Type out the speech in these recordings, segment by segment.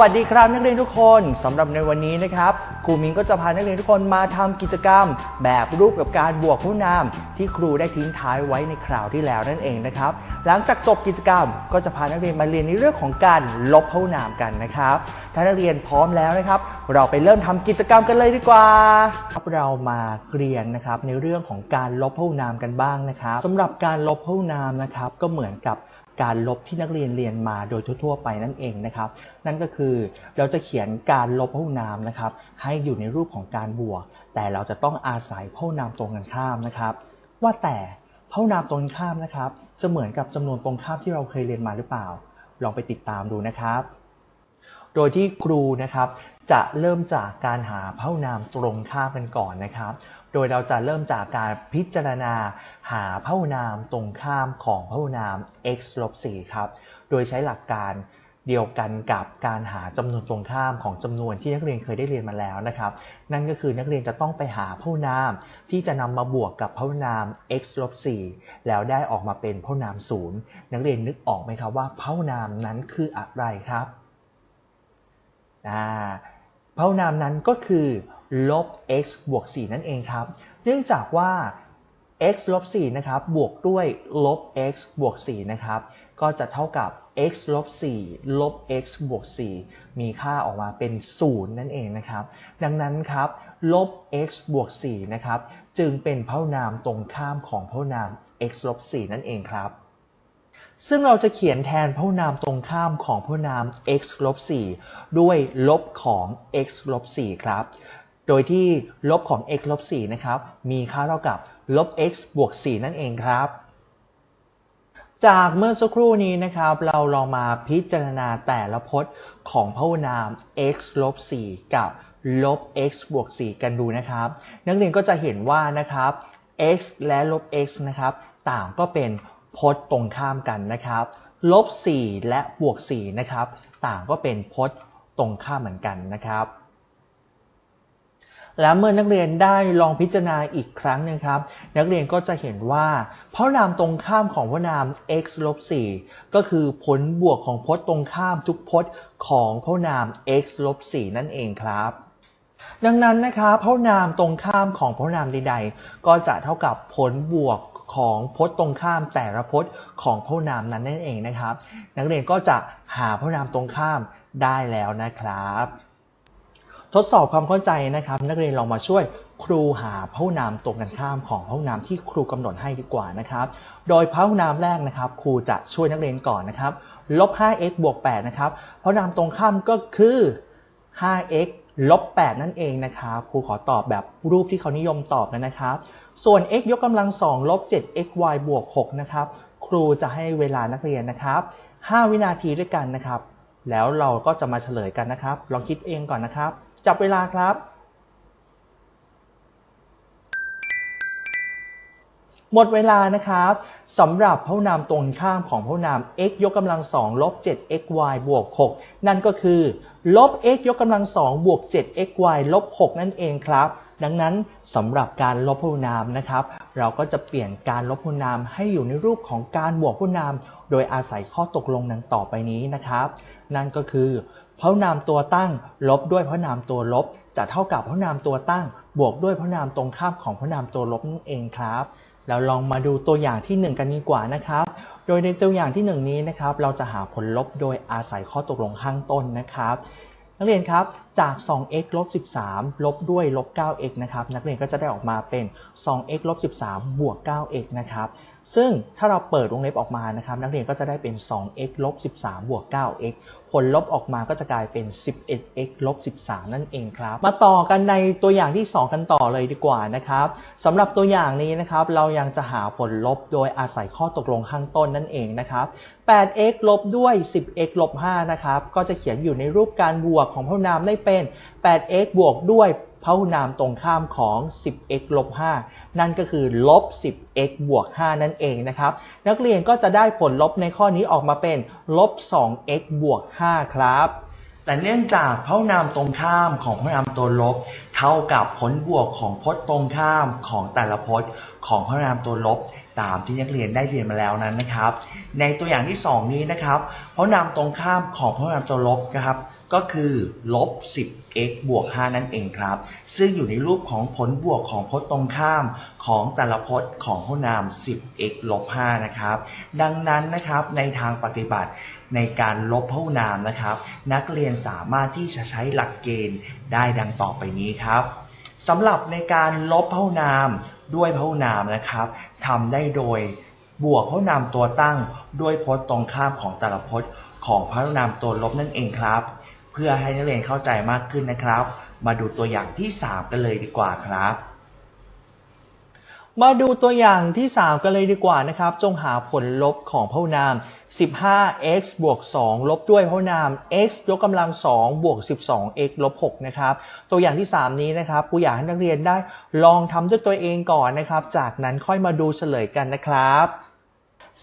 วัสดีครับนักเรียนทุกคนสำหรับในวันนี้นะครับครูมิงก็จะพานักเรียนทุกคนมาทำกิจกรรม แบบรูปกับการบวกผู้นามที่ครูได้ทิ้งท้ายไว้ในคราวที่แล้วนั่นเองนะครับ หลังจากจบกิจกรรมก็จะพานักเรียนมาเรียนในเรื่องของการลบผู้นามกันนะครับถ้านักเรียนพร้อมแล้วนะครับ เราไปเริ่มทำกิจกรรมกันเลยดีกว่าครับเรามาเรียนนะครับในเรื่องของการลบผู้นามกันบ้างนะครับสำหรับการลบผู้นามนะครับก็เหมือนกับ การลบที่นักเรียนเรียนมาโดยทั่วๆไปนั่นเองนะครับ นั่นก็คือเราจะเขียนการลบพหุนามนะครับ ให้อยู่ในรูปของการบวก แต่เราจะต้องอาศัยพหุนามตรงกันข้ามนะครับ ว่าแต่พหุนามตรงกันข้ามนะครับ จะเหมือนกับจำนวนตรงข้ามที่เราเคยเรียนมาหรือเปล่า ลองไปติดตามดูนะครับ โดยที่ครูนะครับจะเริ่มจากการหาพหุนามตรงข้ามกันก่อนนะครับ โดยเราจะเริ่มจากการพิจารณาหาพหุนามตรงข้ามของพหุนาม x ลบ4ครับ โดยใช้หลักการเดียวกันกับการหาจำนวนตรงข้ามของจำนวนที่นักเรียนเคยได้เรียนมาแล้วนะครับ นั่นก็คือนักเรียนจะต้องไปหาพหุนาม ที่จะนำมาบวกกับพหุนาม x ลบ4แล้วได้ออกมาเป็นพหุนาม0นักเรียนนึกออกไหมครับว่าพหุนามนั้นคืออะไรครับอ่าพหุนามนั้นก็คือ ลบ x บวก 4 นั่นเองครับ เนื่องจากว่า x ลบ 4 นะครับ บวกด้วยลบ x บวก 4 นะครับ ก็จะเท่ากับ x ลบ 4 ลบ x บวก 4 มีค่าออกมาเป็น 0 นั่นเองนะครับ ดังนั้นครับ ลบ x บวก 4 นะครับ จึงเป็นพหุนามตรงข้ามของพหุนาม x ลบ 4 นั่นเองครับ ซึ่งเราจะเขียนแทนพหุนามตรงข้ามของพหุนาม x ลบ 4 ด้วยลบของ x ลบ 4 ครับ โดยที่ลบของ x ลบ4นะครับมีค่าเท่ากับลบ x บวก 4 นั่นเองครับ จากเมื่อสักครู่นี้นะครับ เราลองมาพิจารณาแต่ละพจน์ของพหุนาม x ลบ4กับลบ x บวก 4 กันดูนะครับ นักเรียนก็จะเห็นว่านะครับ x และลบ x นะครับ ต่างก็เป็นพจน์ตรงข้ามกันนะครับ ลบ 4 และบวก 4 นะครับ ต่างก็เป็นพจน์ตรงข้ามเหมือนกันนะครับ และเมื่อนักเรียนได้ลองพิจารณาอีกครั้งหนึงครับ นักเรียนก็จะเห็นว่าพหุนามตรงข้ามของพหุนาม x ลบ4ก็คือผลบวกของพจน์ตรงข้ามทุกพจน์ของพหุนาม x ลบ4นั่นเองครับดังนั้นนะครับพหุนามตรงข้ามของพหุนามใด ๆ ก็จะเท่ากับผลบวกของพจน์ตรงข้ามแต่ละพจน์ของพหุนามนั้นนั่นเองนะครับ นักเรียนก็จะหาพหุนามตรงข้ามได้แล้วนะครับ ทดสอบความเข้าใจนะครับ นักเรียนลองมาช่วยครูหาพหุนามตรงกันข้ามของพหุนามที่ครูกำหนดให้ดีกว่านะครับ โดยพหุนามแรกนะครับ ครูจะช่วยนักเรียนก่อนนะครับลบ 5x บวก 8 นะครับพหุนามตรงข้ามก็คือ 5x ลบ 8 นั่นเองนะครับครูขอตอบแบบรูปที่เขานิยมตอบกันนะครับ ส่วน x ยกกำลัง 2 ลบ 7xy บวก 6 นะครับ ครูจะให้เวลานักเรียนนะครับ 5 วินาทีด้วยกันนะครับ แล้วเราก็จะมาเฉลยกันนะครับ ลองคิดเองก่อนนะครับ จับเวลาครับ หมดเวลานะครับสำหรับพหุนามตรงข้ามของพหุนาม x ยกกำลัง2ลบ 7xy บวก 6 นั่นก็คือลบ x ยกกำลัง2บวก 7xy ลบ 6 นั่นเองครับ ดังนั้นสำหรับการลบพหุนามนะครับ เราก็จะเปลี่ยนการลบพหุนามให้อยู่ในรูปของการบวกพหุนาม โดยอาศัยข้อตกลงดังต่อไปนี้นะครับ นั่นก็คือพหุนามตัวตั้ง ลบด้วยพหุนามตัวลบ จะเท่ากับพหุนามตัวตั้ง บวกด้วยพหุนามตรงข้ามของพหุนามตัวลบนั่นเองครับเราลองมาดูตัวอย่างที่ 1 กันดีกว่านะครับ โดยในตัวอย่างที่ 1 นี้นะครับ เราจะหาผลลบโดยอาศัยข้อตกลงข้างต้นนะครับ นักเรียนครับ จาก 2x ลบ 13 ลบด้วยลบ 9x นะครับ นักเรียนก็จะได้ออกมาเป็น 2x ลบ 13 บวก 9x นะครับ ซึ่งถ้าเราเปิดวงเล็บออกมานะครับนักเรียนก็จะได้เป็น 2x ลบ13 บวก 9x ผลลบออกมาก็จะกลายเป็น 11x ลบ13 นั่นเองครับ มาต่อกันในตัวอย่างที่ 2 กันต่อเลยดีกว่านะครับสำหรับตัวอย่างนี้นะครับเรายังจะหาผลลบโดยอาศัยข้อตกลงข้างต้นนั่นเองนะครับ 8x ลบด้วย 10x ลบ5นะครับก็จะเขียนอยู่ในรูปการบวกของพหุนามได้เป็น 8x บวกด้วย พหุนามตรงข้ามของ 10x ลบ 5 นั่นก็คือลบ 10x บวก 5 นั่นเองนะครับ นักเรียนก็จะได้ผลลบในข้อนี้ออกมาเป็นลบ 2x บวก 5 ครับ แต่เนื่องจากพหุนามตรงข้ามของพหุนามตัวลบ เท่ากับผลบวกของพจน์ตรงข้ามของแต่ละพจน์ของพหุนามตัวลบตามที่นักเรียนได้เรียนมาแล้วนั้นนะครับ ในตัวอย่างที่ 2 นี้นะครับพหุนามตรงข้ามของพหุนามตัวลบนะครับ ก็คือลบ 10x บวก 5 นั่นเองครับ ซึ่งอยู่ในรูปของผลบวกของพจน์ตรงข้ามของแต่ละพจน์ของพนาม 10x ลบ 5 นะครับ ดังนั้นนะครับในทางปฏิบัติในการลบพหุนามนะครับ นักเรียนสามารถที่จะใช้หลักเกณฑ์ได้ดังต่อไปนี้ครับสำหรับในการลบพหุนามด้วยพหุนามนะครับทำได้โดยบวกพหุนามตัวตั้งด้วยพจน์ตรงข้ามของแต่ละพจน์ของพหุนามตัวลบนั่นเองครับ พื่อให้นักเรียนเข้าใจมากขึ้นนะครับ มาดูตัวอย่างที่ 3 กันเลยดีกว่าครับ มาดูตัวอย่างที่ 3 กันเลยดีกว่านะครับ จงหาผลลบของพหุนาม 15x บวก 2 ลบด้วยพหุนาม x ยกกำลัง 2 บวก 12x ลบ 6 นะครับ ตัวอย่างที่ 3 นี้นะครับกูอยากให้นักเรียนได้ลองทำด้วยตัวเองก่อนนะครับ จากนั้นค่อยมาดูเฉลยกันนะครับ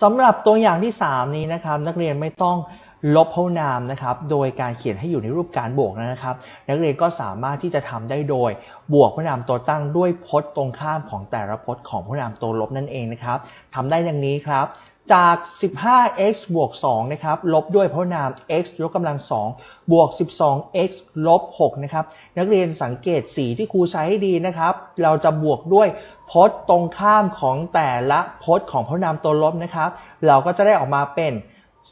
สำหรับตัวอย่างที่ 3 นี้นะครับ นักเรียนไม่ต้อง ลบพหุนามนะครับ โดยการเขียนให้อยู่ในรูปการบวกนะครับ นักเรียนก็สามารถที่จะทำได้โดยบวกพหุนามตัวตั้งด้วยพจน์ตรงข้ามของแต่ละพจน์ของพหุนามตัวลบนั่นเองนะครับทำได้ดังนี้ครับจาก 15x บวก 2 นะครับ ลบด้วยพหุนาม x ยกกำลัง 2 บวก 12x ลบ 6 นะครับ นักเรียนสังเกตสีที่ครูใช้ให้ดีนะครับ เราจะบวกด้วยพจน์ตรงข้ามของแต่ละพจน์ของพหุนามตัวลบนะครับ เราก็จะได้ออกมาเป็น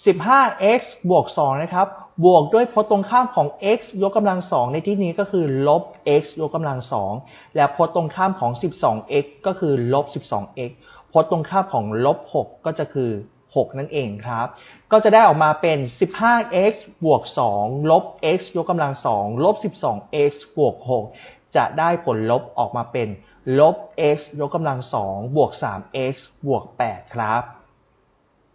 15x บวก 2 นะครับ บวกด้วยพจน์ตรงข้ามของ x ยกกำลัง 2 ในที่นี้ก็คือลบ x ยกกำลัง 2 และพจน์ตรงข้ามของ 12x ก็คือลบ 12x พจน์ตรงข้ามของลบ 6 ก็จะคือ 6 นั่นเองครับ ก็จะได้ออกมาเป็น 15x บวก 2 ลบ x ยกกำลัง 2 ลบ 12x บวก 6 จะได้ผลลบออกมาเป็นลบ x ยกกำลัง 2 บวก 3x บวก 8 ครับ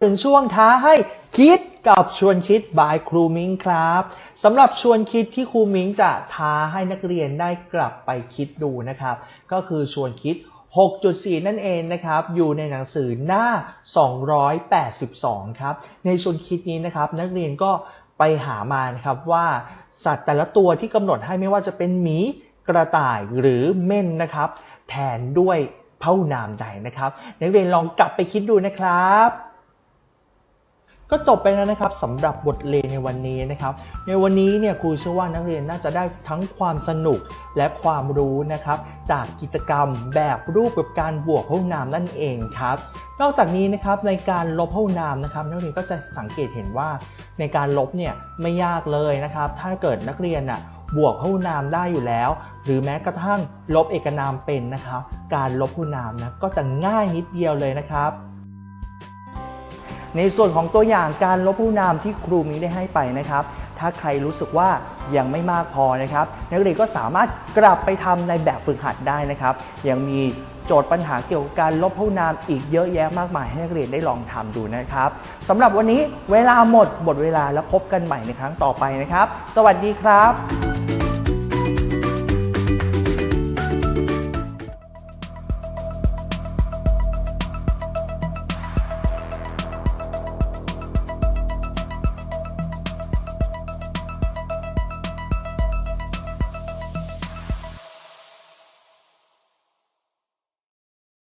ถึงช่วงท้าให้คิดกับชวนคิดบายครูมิงครับสำหรับชวนคิดที่ครูมิงจะท้าให้นักเรียนได้กลับไปคิดดูนะครับ ก็คือชวนคิด 6.4 นั่นเองนะครับ อยู่ในหนังสือหน้า 282 ครับ ในชวนคิดนี้นะครับ นักเรียนก็ไปหามานะครับว่าสัตว์แต่ละตัวที่กำหนดให้ไม่ว่าจะเป็นหมีกระต่ายหรือเม่นนะครับ แทนด้วยเพหุนามใดนะครับ นักเรียนลองกลับไปคิดดูนะครับ ก็จบไปแล้วนะครับสำหรับบทเรียนในวันนี้นะครับ ในวันนี้เนี่ยครูเชื่อว่านักเรียนน่าจะได้ทั้งความสนุกและความรู้นะครับ จากกิจกรรมแบบรูปกับการบวกพหุนามนั่นเองครับ นอกจากนี้นะครับในการลบพหุนามนะครับ นักเรียนก็จะสังเกตเห็นว่า ในการลบเนี่ยไม่ยากเลยนะครับ ถ้าเกิดนักเรียนน่ะบวกพหุนามได้อยู่แล้ว หรือแม้กระทั่งลบเอกนามเป็นนะครับ การลบพหุนามนะก็จะง่ายนิดเดียวเลยนะครับ ในส่วนของตัวอย่างการลบผู้นามที่ครูมีได้ให้ไปนะครับ ถ้าใครรู้สึกว่ายังไม่มากพอนะครับ นักเรียนก็สามารถกลับไปทำในแบบฝึกหัดได้นะครับ ยังมีโจทย์ปัญหาเกี่ยวกับการลบผู้นามอีกเยอะแยะมากมายให้นักเรียนได้ลองทำดูนะครับสำหรับวันนี้เวลาหมดหมดเวลาแล้วพบกันใหม่ในครั้งต่อไปนะครับ สวัสดีครับ